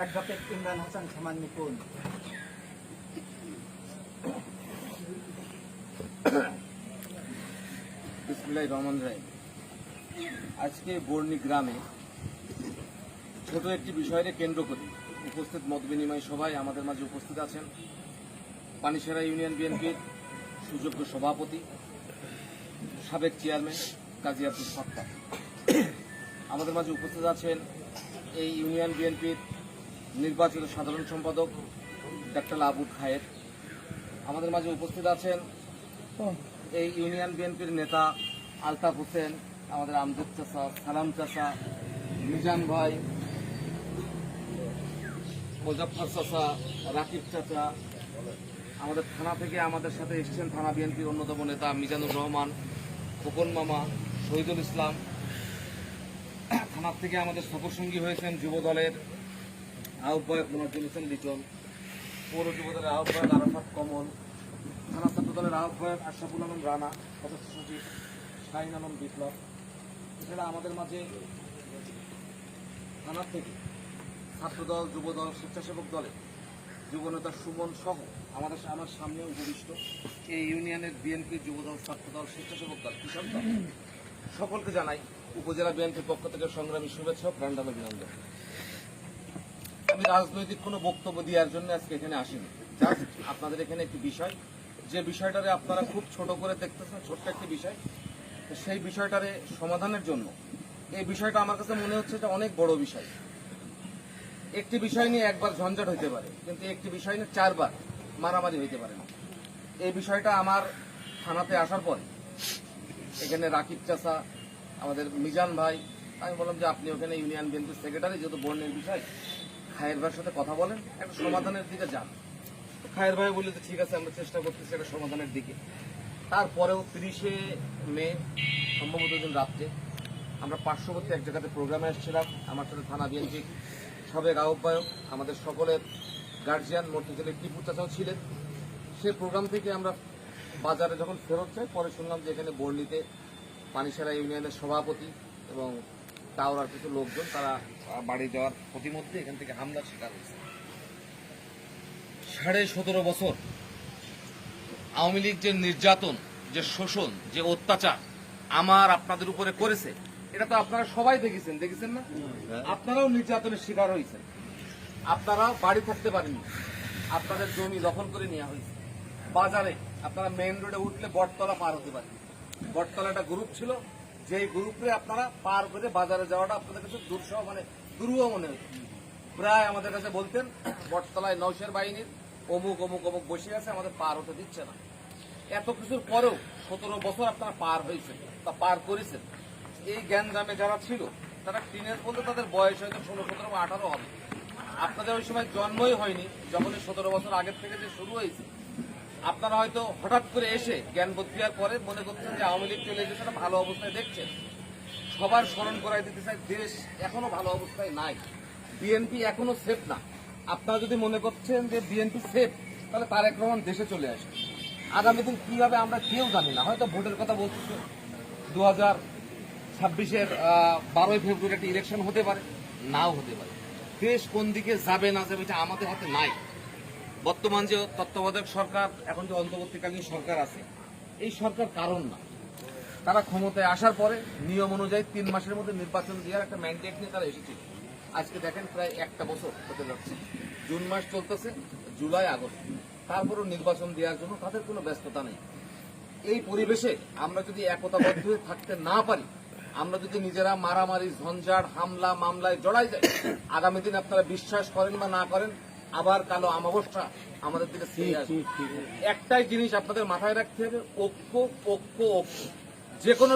Advocate Imran Hasan সামান্যপুর বিসমুল্লাহ রহমান রায় আজকে বর্ণি গ্রামে ছোট একটি বিষয়কে কেন্দ্র করে উপস্থিত মত বিনিময় সভায় আমাদের মাঝে উপস্থিত আছেন পানিসারা ইউনিয়ন বিএনপির সুযোগ্য সভাপতি, সাবেক চেয়ারম্যান কাজী আব্দুল সত্তা আমাদের মাঝে উপস্থিত আছেন এই ইউনিয়ন বিএনপির নির্বাচিত সাধারণ সম্পাদক ডাক্তার আবুল খায়ের। আমাদের মাঝে উপস্থিত আছেন এই ইউনিয়ন বিএনপির নেতা আলতাফ হোসেন, আমাদের আমজদ চাষা সালাম চাষা মিজান ভাই মোজাফর চাষা রাকিব চাচা, আমাদের থানা থেকে আমাদের সাথে এসছেন থানা বিএনপির অন্যতম নেতা মিজানুর রহমান, খোকন মামা, শহীদুল ইসলাম। থানার থেকে আমাদের সফরসঙ্গী হয়েছেন যুব দলের আহ্বায়ক মোনাজুল হোসেন লিটন, পৌর যুব দলের আহ্বায়ক আরাফাত কমল, থানা ছাত্র দলের আহ্বায়ক আশরাফুল আলম রানা সদস্য সচিব শাহিন আলম বিপ্লব। এছাড়া আমাদের মাঝে থানার থেকে ছাত্রদল, যুবদল, স্বেচ্ছাসেবক দলে যুবনেতা সুমন সহ আমাদের আমার সামনে উপবিষ্ট এই ইউনিয়নের বিএনপি যুবদল, ছাত্রদল, স্বেচ্ছাসেবক দল, কৃষক দল। সকলকে জানাই উপজেলা বিএনপির পক্ষ থেকে সংগ্রামী শুভেচ্ছা ও প্রাণডাল অভিনন্দন আমি রাজনৈতিক কোনো বক্তব্য দেওয়ার জন্য আজকে এখানে আসিনি। জাস্ট আপনাদের এখানে একটি বিষয়। যে বিষয়টারে আপনারা খুব ছোট করে দেখতেছেন, ছোট্ট একটি বিষয় সেই বিষয়টারে সমাধানের জন্য এই বিষয়টা আমার কাছে মনে হচ্ছে এটা অনেক বড় বিষয়। একটি বিষয় নিয়ে একবার ঝঞ্ঝাট হইতে পারে, কিন্তু একটি বিষয় নিয়ে চারবার মারামারি হইতে পারে না। এই বিষয়টা আমার থানাতে আসার পরে এখানে রাকিব চাষা আমাদের মিজান ভাই, আমি বললাম যে আপনি ওখানে ইউনিয়ন বিএনপির সেক্রেটারি যেহেতু বর্ণের বিষয় খায়ের ভাইয়ের সাথে কথা বলেন, একটা সমাধানের দিকে যান। খায়ের ভাই বললে যে, ঠিক আছে, আমরা চেষ্টা করতেছি একটা সমাধানের দিকে। তারপরেও তিরিশে মে, সম্ভবত দিন রাত্রে, আমরা পার্শ্ববর্তী এক জায়গাতে প্রোগ্রামে এসেছিলাম। আমার সাথে থানা বিএনপি সাবেক আহ্বায়ক, আমাদের সকলের গার্জিয়ান মর্তুজেলের টিপু চাচাও ছিলেন। সেই প্রোগ্রাম থেকে আমরা বাজারে যখন ফেরত যাই, পরে শুনলাম যে এখানে বর্ণিতে পানিসারা ইউনিয়নের সভাপতি এবং টাওরার কিছু লোকজন, তারা বাড়ি যাওয়ার প্রতিমধ্যে এখান থেকে হামলার শিকার হয়েছে। সাড়ে সতেরো বছর আওয়ামী লীগ যে নির্যাতন যে শোষণ যে অত্যাচার আমার আপনাদের উপরে করেছে এটা তো আপনারা সবাই দেখেছেন দেখেছেন না? আপনারাও নির্যাতনের শিকার হয়েছেন। আপনারা বাড়ি থাকতে পারেননি। আপনাদের জমি দখল করে নেওয়া হয়েছে। বাজারে আপনারা মেইন রোডে উঠলে বটতলা পার হতে পারেন। বটতলা একটা গ্রুপ ছিল। যেই গ্রুপে আপনারা পার করে বাজারে যাওয়াটা আপনাদের কাছে দুঃসহ মানে দুর্বহ মনে হতো প্রায় আমাদের কাছে বলতেন, বটতলায় নৌসের বাহিনীর অমুক অমুক অমুক বসে আছে, আমাদের পার হতে দিচ্ছে না। এত কিছুর পরেও সতেরো বছর আপনারা পার হয়েছেন তা পার করেছেন। এই জ্ঞানজামে যারা ছিল, তারা টিনেজ বলতে তাদের বয়স হয়তো ষোলো, সতেরো বা আঠারো হবে। আপনাদের ওই সময় জন্মই হয়নি, যখন এই সতেরো বছর আগের থেকে যে শুরু হয়েছে। আপনারা হয়তো হঠাৎ করে এসে জ্ঞান বদলিয়ার পরে মনে করছেন যে আওয়ামী লীগ চলে গেছে ভালো অবস্থায় দেখছেন। সবার স্মরণ করাই দিতে চাই, দেশ এখনও ভালো অবস্থায় নাই। বিএনপি এখনও সেফ না। আপনারা যদি মনে করছেন যে বিএনপি সেফ তাহলে তারেক রহমান দেশে চলে আসে আগামী দিন কি হবে আমরা কেউ জানি না। হয়তো ভোটের কথা বলতেছে। দু হাজার ছাব্বিশের বারোই ফেব্রুয়ারি একটা ইলেকশন হতে পারে, নাও হতে পারে। দেশ কোন দিকে যাবে, না যাবে, এটা আমাদের হাতে নাই। বর্তমান যে তত্ত্বাবধায়ক সরকার, এখন যে অন্তর্বর্তীকালীন সরকার আছে, এই সরকার কারণ না। তারা ক্ষমতায় আসার পরে নিয়ম অনুযায়ী তিন মাসের মধ্যে নির্বাচন দেওয়ার একটা ম্যান্ডেট নিয়ে তারা এসেছিল। আজকে দেখেন প্রায় একটা বছর হতে যাচ্ছে। জুন মাস চলতেছে জুলাই আগস্ট। তারপরও নির্বাচন দেওয়ার জন্য তাদের কোনো ব্যস্ততা নেই। এই পরিবেশে আমরা যদি একতাবদ্ধ হয়ে থাকতে না পারি আমরা যদি নিজেরা মারামারি ঝঞ্ঝাট হামলা মামলায় জড়াই যাই আগামী দিন আপনারা বিশ্বাস করেন বা না করেন আবার কালো আমাবস্যা আমাদের দিকে একটাই জিনিস আপনাদের মাথায় রাখতে হবে ঐক্য ঐক্য ঐক্য। যে কোনো